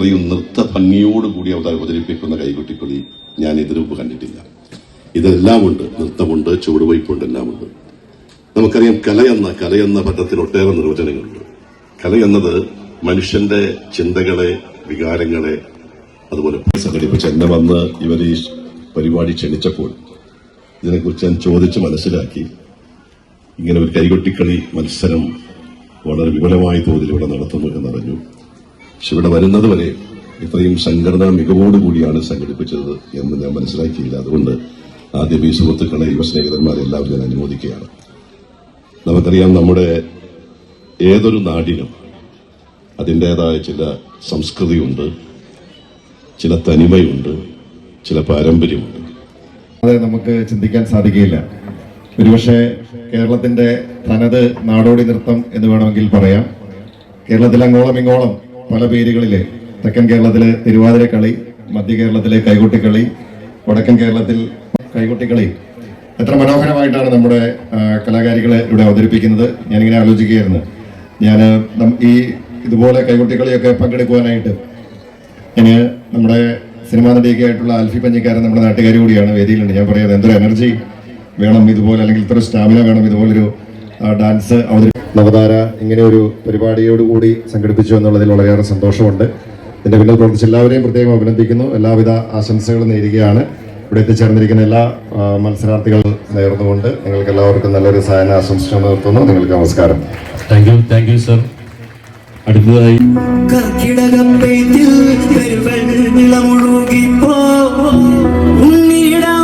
അത്രയും നൃത്ത ഭംഗിയോടുകൂടി അവർ അവതരിപ്പിക്കുന്ന കൈകൊട്ടിക്കളി ഞാൻ ഇതിനുമുമ്പ് കണ്ടിട്ടില്ല. ഇതെല്ലാം ഉണ്ട്. നൃത്തമുണ്ട് ചുവടുവയ്പുണ്ട് എല്ലാം ഉണ്ട് നമുക്കറിയാം കലയെന്ന കലയെന്ന പദത്തിൽ ഒട്ടേറെ നിർവചനങ്ങളുണ്ട്. കലയെന്നത് മനുഷ്യന്റെ ചിന്തകളെ വികാരങ്ങളെ അതുപോലെ സംഘടിപ്പിച്ച് എന്നെ വന്ന് ഇവർ ഈ പരിപാടി ക്ഷണിച്ചപ്പോൾ ഇതിനെക്കുറിച്ച് ഞാൻ ചോദിച്ച് മനസ്സിലാക്കി. ഇങ്ങനെ ഒരു കൈകൊട്ടിക്കളി മത്സരം വളരെ വിപുലമായ തോതിൽ ഇവിടെ നടത്തുന്നു എന്നറിഞ്ഞു. പക്ഷെ ഇവിടെ വരുന്നത് വരെ ഇത്രയും സംഘടനാ മികവോടുകൂടിയാണ് സംഘടിപ്പിച്ചത് എന്ന് ഞാൻ മനസ്സിലാക്കിയില്ല. അതുകൊണ്ട് ആദ്യം ഈ സുഹൃത്തുക്കളെ യുവസ്നേഹിതന്മാരെ ഞാൻ അനുമോദിക്കുകയാണ്. നമുക്കറിയാം നമ്മുടെ ഏതൊരു നാടിനും അതിന്റേതായ ചില സംസ്കൃതിയുണ്ട് ചില തനിമയുണ്ട് ചില പാരമ്പര്യമുണ്ട്. അതെ നമുക്ക് ചിന്തിക്കാൻ സാധിക്കില്ല ഒരുപക്ഷെ കേരളത്തിന്റെ തനത് നാടോടി നൃത്തം എന്ന് വേണമെങ്കിൽ പറയാം. കേരളത്തിൽ അങ്ങോളം ഇങ്ങോളം പല പേരുകളിൽ തെക്കൻ കേരളത്തിൽ തിരുവാതിര കളി മധ്യ കേരളത്തിലെ കൈകൊട്ടിക്കളി വടക്കൻ കേരളത്തിൽ കൈകൊട്ടിക്കളി എത്ര മനോഹരമായിട്ടാണ് നമ്മുടെ കലാകാരികളെ ഇവിടെ അവതരിപ്പിക്കുന്നത്. ഞാനിങ്ങനെ ആലോചിക്കുകയായിരുന്നു. ഞാൻ ഈ ഇതുപോലെ കൈകൊട്ടിക്കളിയൊക്കെ പങ്കെടുക്കുവാനായിട്ട് ഞാൻ നമ്മുടെ സിനിമാ നടിയൊക്കെ ആയിട്ടുള്ള ആൽഫി പഞ്ഞിക്കാരൻ നമ്മുടെ നാട്ടുകാരി കൂടിയാണ് വേദിയിലുണ്ട്. ഞാൻ പറയാം എന്തൊരു എനർജി. വേണം ഇതുപോലെ അല്ലെങ്കിൽ ഇത്ര സ്റ്റാമിന വേണം ഇതുപോലൊരു ഡാൻസ് അവതരി നവതാര ഇങ്ങനെ ഒരു പരിപാടിയോടുകൂടി സംഘടിപ്പിച്ചു എന്നുള്ളതിൽ വളരെയേറെ സന്തോഷമുണ്ട്. ഇതിന്റെ പിന്നിൽ പ്രവർത്തിച്ച എല്ലാവരെയും പ്രത്യേകം അഭിനന്ദിക്കുന്നു. എല്ലാവിധ ആശംസകളും നേരുകയാണ്. ഇവിടെ എത്തിച്ചേർന്നിരിക്കുന്ന എല്ലാ മത്സരാർത്ഥികൾ നേർന്നുകൊണ്ട് നിങ്ങൾക്ക് എല്ലാവർക്കും നല്ലൊരു സായന ആശംസകൾ നിർത്തുന്നു. നിങ്ങൾക്ക് നമസ്കാരം. Thank you thank you sir അടുത്തതായി കർക്കിടകപ്പേറ്റിൽ പെരുവെള്ളമുഴുകിപ്പോ ഉണ്ണിയിടം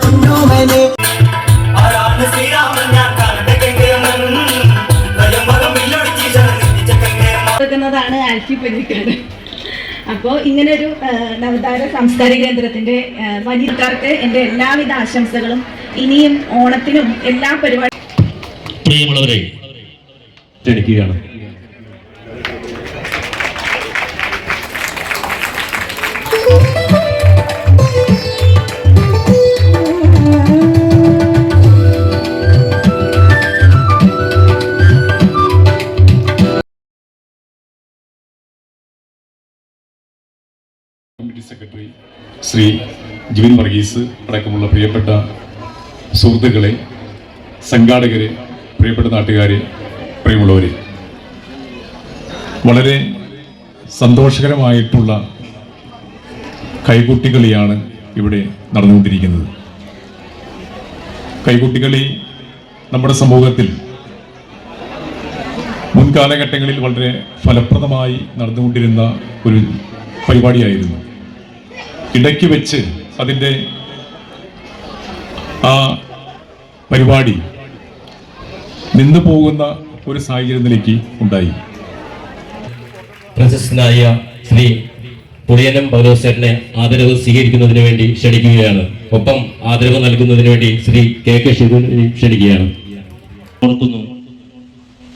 കുഞ്ഞുമനെ ആരാണ് ശ്രീരാമൻ? ഞാൻ വില്ലൊടിച്ച് ആൽഫി പഞ്ഞിക്കാട് അപ്പോൾ ഇങ്ങനൊരു ഒരു നവതാര സാംസ്കാരിക കേന്ദ്രത്തിന്റെ വനിതാർക്ക് എന്റെ എന്റെ എല്ലാവിധ ആശംസകളും ഇനിയും ഓണത്തിനും എല്ലാ പരിപാടി ക്ഷണിക്കുകയാണ്. സെക്രട്ടറി ശ്രീ ജിവിൻ വർഗീസ് അടക്കമുള്ള പ്രിയപ്പെട്ട സുഹൃത്തുക്കളെ സംഘാടകരെ പ്രിയപ്പെട്ട നാട്ടുകാരെ പ്രിയമുള്ളവരെ. വളരെ സന്തോഷകരമായിട്ടുള്ള കൈകുട്ടികളിയാണ് ഇവിടെ നടന്നുകൊണ്ടിരിക്കുന്നത്. കൈകുട്ടികളി നമ്മുടെ സമൂഹത്തിൽ മുൻകാലഘട്ടങ്ങളിൽ വളരെ ഫലപ്രദമായി നടന്നുകൊണ്ടിരുന്ന ഒരു പരിപാടിയായിരുന്നു. ഇടയ്ക്ക് വെച്ച് അതിന്റെ ആ പരിപാടി നിന്നു പോകുന്ന ഒരു സാഹചര്യത്തിലേക്ക് ഉണ്ടായി. പ്രശസ്തനായ ശ്രീ പുളിയനം പൗലോസേട്ടനെ ആദരവ് സ്വീകരിക്കുന്നതിന് വേണ്ടി ക്ഷണിക്കുകയാണ്. ഒപ്പം ആദരവ് നൽകുന്നതിന് വേണ്ടി ശ്രീ കെ കെ ശിവനെ ക്ഷണിക്കുകയാണ്. ഓർക്കുന്നു.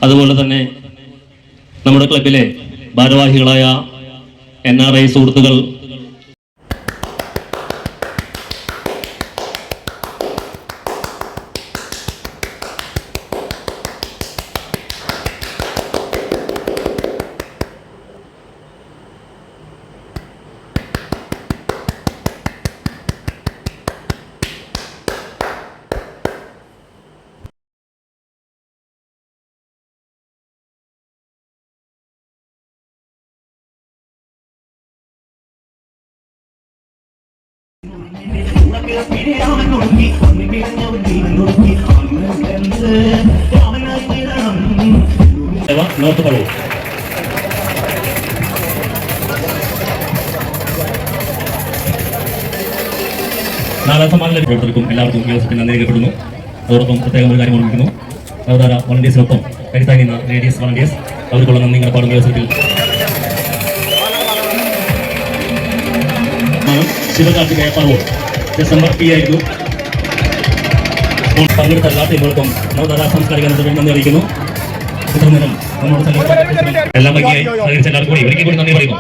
അതുപോലെ തന്നെ നമ്മുടെ ക്ലബിലെ ഭാരവാഹികളായ എൻ ആർ ഐ സുഹൃത്തുക്കൾ നോർത്ത് പറവൂർ നാലാം സമ്മാനം പ്രവർത്തകർക്കും എല്ലാവർക്കും ഈ അവസരത്തിൽ നന്ദി രേഖപ്പെടുന്നു അതോടൊപ്പം പ്രത്യേകം ഒരു കാര്യം ഓർമ്മിക്കുന്നു. നവതാര വളണ്ടിയേഴ്സിനൊപ്പം കരുത്താങ്ങി നിന്ന ലേഡീസ് വളണ്ടിയേഴ്സ് അവർക്കുള്ള നന്ദി. പാടുന്ന ഈ അവസരത്തിൽ ശിവകാർത്തികേയ പറവൂർ ഡിസംബർ പി ആയിരുന്നു. അപ്പോൾ പങ്കെടുത്ത എല്ലാ ടീമുകൾക്കും നവതാര സാംസ്കാരിക നന്ദി അറിയിക്കുന്നു. നേരം നമ്മോട് എല്ലാം ഭംഗിയായി സഹകരിച്ച എല്ലാവർക്കും കൂടി ഒരിക്കൽ കൂടി നന്ദി പറയുന്നു.